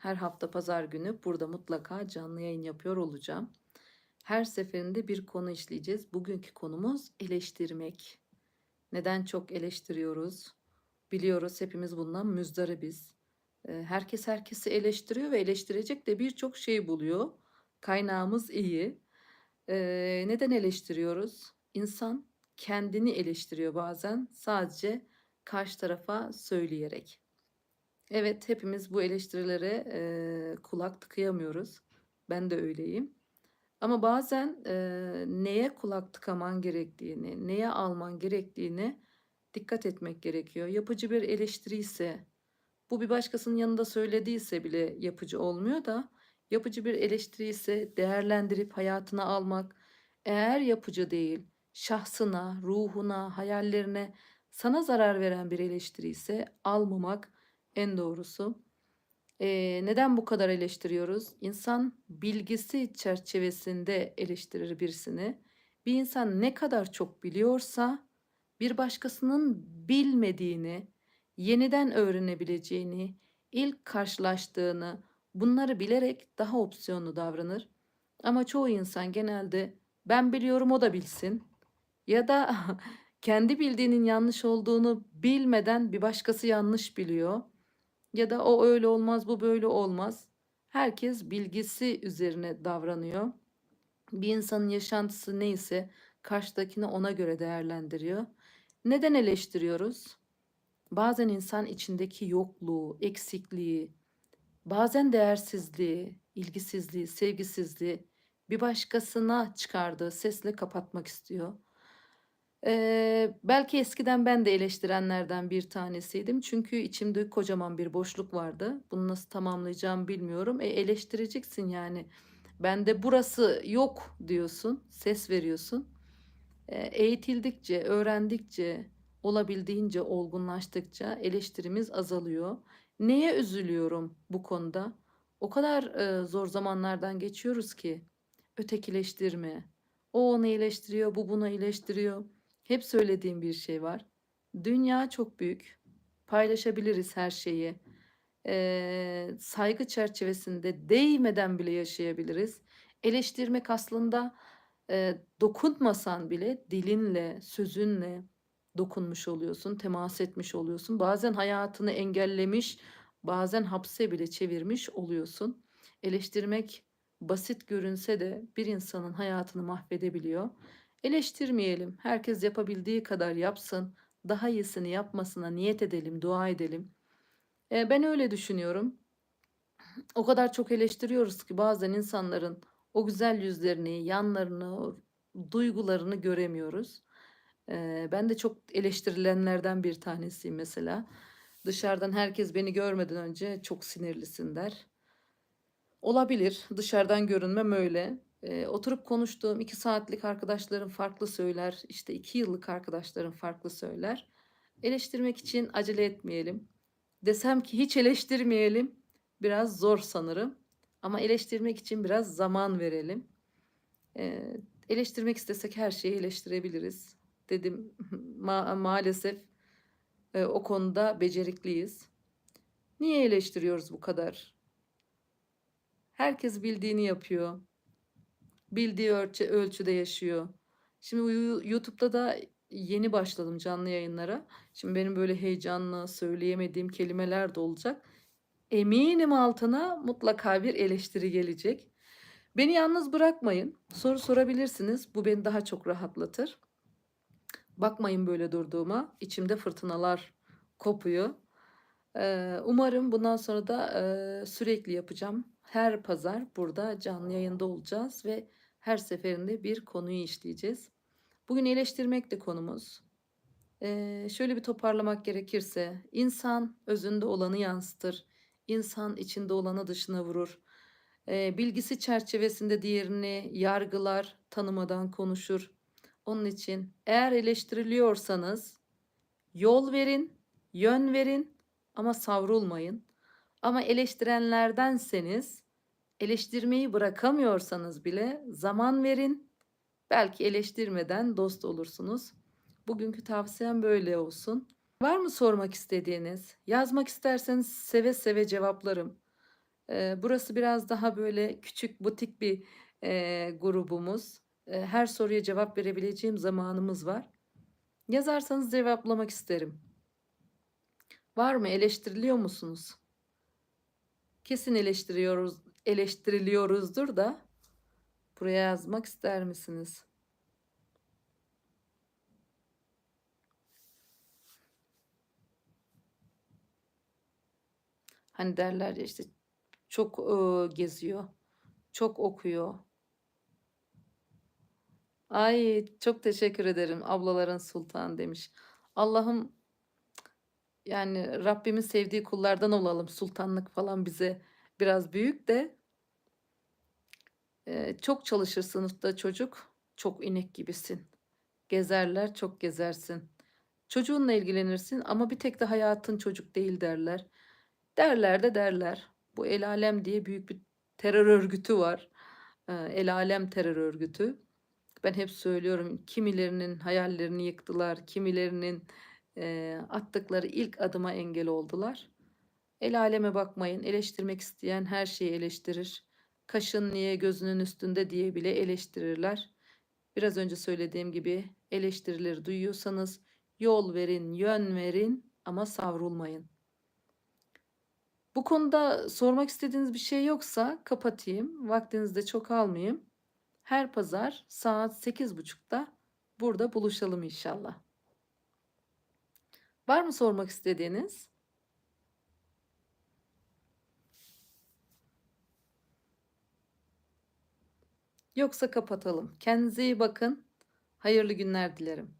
Her hafta pazar günü burada mutlaka canlı yayın yapıyor olacağım. Her seferinde bir konu işleyeceğiz. Bugünkü konumuz eleştirmek. Neden çok eleştiriyoruz? Biliyoruz hepimiz bundan müzdaribiz. Eee, Herkes herkesi eleştiriyor ve eleştirecek de birçok şey buluyor. Kaynağımız iyi. Eee, neden eleştiriyoruz? İnsan kendini eleştiriyor bazen sadece karşı tarafa söyleyerek. Evet, hepimiz bu eleştirilere eee, kulak tıkayamıyoruz. Ben de öyleyim. Ama bazen eee, neye kulak tıkaman gerektiğini, neye alman gerektiğini dikkat etmek gerekiyor. Yapıcı bir eleştiri ise, bu bir başkasının yanında söylediyse bile yapıcı olmuyor da, yapıcı bir eleştiri ise değerlendirip hayatına almak, eğer yapıcı değil, şahsına, ruhuna, hayallerine, sana zarar veren bir eleştiri ise almamak en doğrusu. Eee, neden bu kadar eleştiriyoruz? İnsan bilgisi çerçevesinde eleştirir birisini. Bir insan ne kadar çok biliyorsa bir başkasının bilmediğini, yeniden öğrenebileceğini, ilk karşılaştığını, bunları bilerek daha opsiyonlu davranır. Ama çoğu insan genelde ben biliyorum o da bilsin ya da kendi bildiğinin yanlış olduğunu bilmeden bir başkası yanlış biliyor. Ya da o öyle olmaz, bu böyle olmaz. Herkes bilgisi üzerine davranıyor. Bir insanın yaşantısı neyse karşıdakini ona göre değerlendiriyor. Neden eleştiriyoruz? Bazen insan içindeki yokluğu, eksikliği, bazen değersizliği, ilgisizliği, sevgisizliği bir başkasına çıkardığı sesle kapatmak istiyor. Eee, belki eskiden ben de eleştirenlerden bir tanesiydim. Çünkü içimde kocaman bir boşluk vardı. Bunu nasıl tamamlayacağımı bilmiyorum. E, eleştireceksin yani. Bende burası yok diyorsun, ses veriyorsun. Eee, eğitildikçe, öğrendikçe, olabildiğince olgunlaştıkça eleştirimiz azalıyor. Neye üzülüyorum bu konuda? O kadar eee, zor zamanlardan geçiyoruz ki. Ötekileştirme. O onu eleştiriyor, bu bunu eleştiriyor. Hep söylediğim bir şey var. Dünya çok büyük. Paylaşabiliriz her şeyi. Eee, saygı çerçevesinde değmeden bile yaşayabiliriz. Eleştirmek aslında eee, dokunmasan bile dilinle, sözünle dokunmuş oluyorsun, temas etmiş oluyorsun. Bazen hayatını engellemiş, bazen hapse bile çevirmiş oluyorsun. Eleştirmek basit görünse de bir insanın hayatını mahvedebiliyor. Eleştirmeyelim. Herkes yapabildiği kadar yapsın. Daha iyisini yapmasına niyet edelim, dua edelim. Eee, ben öyle düşünüyorum. O kadar çok eleştiriyoruz ki bazen insanların o güzel yüzlerini, yanlarını, duygularını göremiyoruz. Eee, ben de çok eleştirilenlerden bir tanesiyim mesela. Dışarıdan herkes beni görmeden önce çok sinirlisin der. Olabilir. Dışarıdan görünmem öyle. Eee, oturup konuştuğum 2 saatlik arkadaşlarım farklı söyler. İşte 2 yıllık arkadaşlarım farklı söyler. Eleştirmek için acele etmeyelim. Desem ki hiç eleştirmeyelim, biraz zor sanırım. Ama eleştirmek için biraz zaman verelim. Eee, eleştirmek istesek her şeyi eleştirebiliriz. Dedim ma maalesef eee, o konuda becerikliyiz. Niye eleştiriyoruz bu kadar? Herkes bildiğini yapıyor. Bildiği ölçü, ölçüde yaşıyor. Şimdi YouTube'da da yeni başladım canlı yayınlara. Şimdi benim böyle heyecanlı söyleyemediğim kelimeler de olacak. Eminim altına mutlaka bir eleştiri gelecek. Beni yalnız bırakmayın. Soru sorabilirsiniz. Bu beni daha çok rahatlatır. Bakmayın böyle durduğuma. İçimde fırtınalar kopuyor. Eee, umarım bundan sonra da eee, sürekli yapacağım. Her pazar burada canlı yayında olacağız ve her seferinde bir konuyu işleyeceğiz. Bugün eleştirmek de konumuz. Eee, şöyle bir toparlamak gerekirse, insan özünde olanı yansıtır. İnsan içinde olanı dışına vurur. Eee, bilgisi çerçevesinde diğerini yargılar, tanımadan konuşur. Onun için eğer eleştiriliyorsanız yol verin, yön verin ama savrulmayın. Ama eleştirenlerdenseniz eleştirmeyi bırakamıyorsanız bile zaman verin. Belki eleştirmeden dost olursunuz. Bugünkü tavsiyem böyle olsun. Var mı sormak istediğiniz? Yazmak isterseniz seve seve cevaplarım. Eee, burası biraz daha böyle küçük butik bir, eee, grubumuz. Eee, her soruya cevap verebileceğim zamanımız var. Yazarsanız cevaplamak isterim. Var mı? Eleştiriliyor musunuz? Kesin eleştiriyoruz eleştiriliyoruzdur da buraya yazmak ister misiniz? Hani derler ya işte çok, ııı, geziyor, çok okuyor. Ay, çok teşekkür ederim. Ablaların sultanı demiş. Allah'ım yani Rabbimin sevdiği kullardan olalım. Sultanlık falan bize biraz büyük de Eee, çok çalışır sınıfta çocuk, çok inek gibisin. Gezerler, çok gezersin. Çocuğunla ilgilenirsin ama bir tek de hayatın çocuk değil derler. Derler de derler. Bu El Alem diye büyük bir terör örgütü var. Eee, El Alem terör örgütü. Ben hep söylüyorum, kimilerinin hayallerini yıktılar, kimilerinin, eee, attıkları ilk adıma engel oldular. El aleme bakmayın, eleştirmek isteyen her şeyi eleştirir. Kaşın niye gözünün üstünde diye bile eleştirirler. Biraz önce söylediğim gibi eleştirileri duyuyorsanız yol verin, yön verin ama savrulmayın. Bu konuda sormak istediğiniz bir şey yoksa kapatayım. Vaktinizi de çok almayayım. Her pazar saat 8.30'da burada buluşalım inşallah. Var mı sormak istediğiniz? Yoksa kapatalım. Kendinize iyi bakın. Hayırlı günler dilerim.